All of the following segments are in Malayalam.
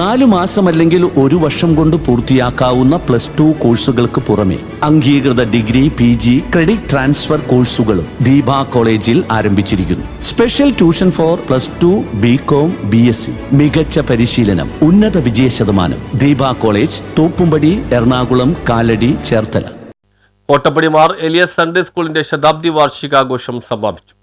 നാലു മാസമല്ലെങ്കിൽ ഒരു വർഷം കൊണ്ട് പൂർത്തിയാക്കാവുന്ന പ്ലസ് ടു കോഴ്സുകൾക്ക് പുറമെ അംഗീകൃത degree P G credit transfer കോഴ്സുകളും ദീപ കോളേജിൽ ആരംഭിച്ചിരിക്കുന്നു. Special tuition for plus two B com B S C. മികച്ച പരിശീലനം ഉന്നത വിജയ ശതമാനം. ദീപ കോളേജ് തോപ്പുംപടി എറണാകുളം കാലടി ചേർത്തല. കോട്ടപ്പടിമാർ എലിയസ് സൺഡേ സ്കൂളിന്റെ ശതാബ്ദി വാർഷികാഘോഷം സമാപിച്ചു.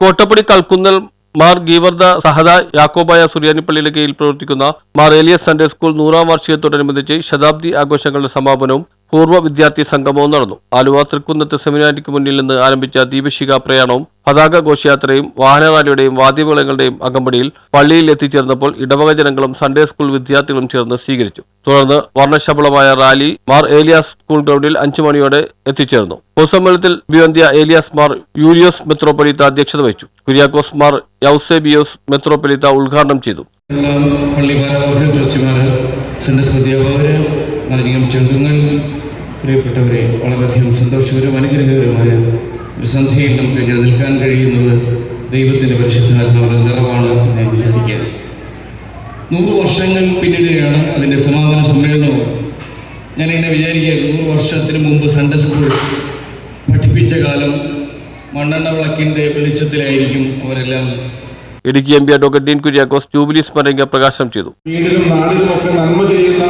കോട്ടപ്പടി കൽക്കുന്നൽ മാർ ഗീവർദ സഹദ യാക്കോബായ സുറിയാനിപ്പള്ളിയിലെ കീഴിൽ പ്രവർത്തിക്കുന്ന മാർ എലിയസ് സൺഡേ സ്കൂൾ നൂറാം വാർഷികത്തോടനുബന്ധിച്ച് ശതാബ്ദി ആഘോഷങ്ങളുടെ സമാപനവും പൂർവ വിദ്യാർത്ഥി സംഗമവും നടന്നു. ആലുവ തൃക്കുന്നത്ത് സെമിനാരിക്ക് മുന്നിൽ നിന്ന് ആരംഭിച്ച ദീപശിഖ പ്രയാണവും പതാക ഘോഷയാത്രയും വാഹനറാലിയുടെയും വാദ്യമേളങ്ങളുടെയും അകമ്പടിയിൽ പള്ളിയിൽ എത്തിച്ചേർന്നപ്പോൾ ഇടവക ജനങ്ങളും സൺഡേ സ്കൂൾ വിദ്യാർത്ഥികളും ചേർന്ന് സ്വീകരിച്ചു. തുടർന്ന് വർണശബളമായ റാലി മാർ ഏലിയാസ് സ്കൂൾ ഗ്രൗണ്ടിൽ അഞ്ചു മണിയോടെ എത്തിച്ചേർന്നു. പൊതുസമ്മേളനത്തിൽ ബിയോന്ത്യ ഏലിയാസ് മാർ യൂലിയോസ് മെത്രോപൊലീത്ത അധ്യക്ഷത വഹിച്ചു. കുര്യാക്കോസ് മാർ യൗസേബിയോസ് മെത്രോപൊലീത്ത ഉദ്ഘാടനം ചെയ്തു. പ്രിയപ്പെട്ടവരെ വളരെയധികം സന്തോഷകരവും അനുഗ്രഹകരമായ ഒരു സന്ധ്യയിൽ നമുക്ക് എങ്ങനെ നിൽക്കാൻ കഴിയുന്നത് ദൈവത്തിന്റെ പരിശുദ്ധാത്മാവിന്റെ നിറവാണ് എന്ന് ഞാൻ വിചാരിക്കുകയാണ്. നൂറ് വർഷങ്ങൾ പിന്നിടുകയാണ് അതിന്റെ സമാപന സമ്മേളനവും. ഞാനിങ്ങനെ വിചാരിക്കുകയായിരുന്നു നൂറ് വർഷത്തിന് മുമ്പ് സൺഡേ സ്കൂൾ പഠിപ്പിച്ച കാലം മണ്ണെണ്ണ വിളക്കിന്റെ വെളിച്ചത്തിലായിരിക്കും അവരെല്ലാം. Idukki M P advocate Dean Kuriakose jubilee സ്മരണിക പ്രകാശനം ചെയ്തു. വീടിനും നാടിനും ഒക്കെ നന്മ ചെയ്യുന്ന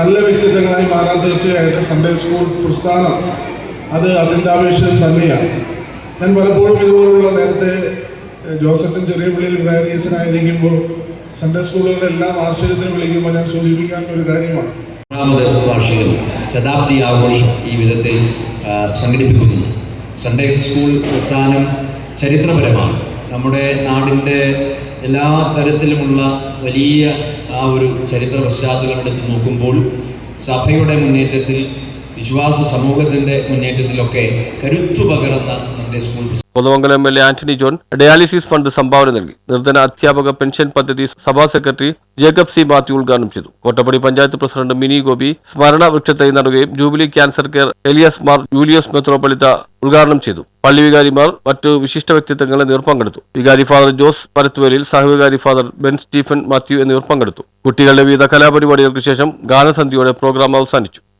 നല്ല വ്യക്തിത്വങ്ങളായി മാറാൻ തീർച്ചയായിട്ടും സൺഡേ സ്കൂൾ പ്രസ്ഥാനം അത് അതിന്റെ ആവേശം തന്നെയാണ്. ഞാൻ പലപ്പോഴും ഇതുപോലുള്ള നേരത്തെ ജോസഫിൻ ചെറിയ പള്ളിയിൽ വികാരിയച്ഛനായിരിക്കുമ്പോൾ സൺഡേ സ്കൂളുകളെല്ലാം വാർഷികത്തിന് വിളിക്കുമ്പോൾ ഞാൻ സൂചിപ്പിക്കാൻ ഒരു കാര്യമാണ്. വാർഷികം ശതാബ്ദി ആഘോഷം ഈ വിധത്തിൽ സംഘടിപ്പിക്കുന്നു. സൺഡേ സ്കൂൾ പ്രസ്ഥാനം ചരിത്രപരമാണ്. നമ്മുടെ നാടിന്റെ എല്ലാ തരത്തിലുമുള്ള വലിയ ആ ഒരു ചരിത്ര പശ്ചാത്തലം എടുത്ത് നോക്കുമ്പോൾ സഭയുടെ മുന്നേറ്റത്തിൽ വിശ്വാസ സമൂഹത്തിന്റെ മുന്നേറ്റത്തിലൊക്കെ കരുത്തു പകർന്ന Sunday school Kothamangalam M L A Antony John dialysis fund സംഭാവന നൽകി. നിർധന അധ്യാപക പെൻഷൻ പദ്ധതി സഭാ സെക്രട്ടറി ജേക്കബ് സി മാത്യു ഉദ്ഘാടനം ചെയ്തു. കോട്ടപ്പടി പഞ്ചായത്ത് പ്രസിഡന്റ് മിനി ഗോപി സ്മരണ വൃക്ഷത്തൈ നടുകയും jubilee cancer care Elias Mar Julius മെത്രോപൊളിത്ത ഉദ്ഘാടനം ചെയ്തു. പള്ളി വികാരിമാർ മറ്റു വിശിഷ്ട വ്യക്തിത്വങ്ങൾ എന്നിവർ പങ്കെടുത്തു. വികാരി ഫാദർ ജോസ് പരത്തുവലിൽ സഹവികാരി ഫാദർ ബെൻ സ്റ്റീഫൻ മാത്യു എന്നിവർ പങ്കെടുത്തു. കുട്ടികളുടെ വിവിധ കലാപരിപാടികൾക്ക് ശേഷം ഗാനസന്ധ്യയോടെ പ്രോഗ്രാം അവസാനിച്ചു.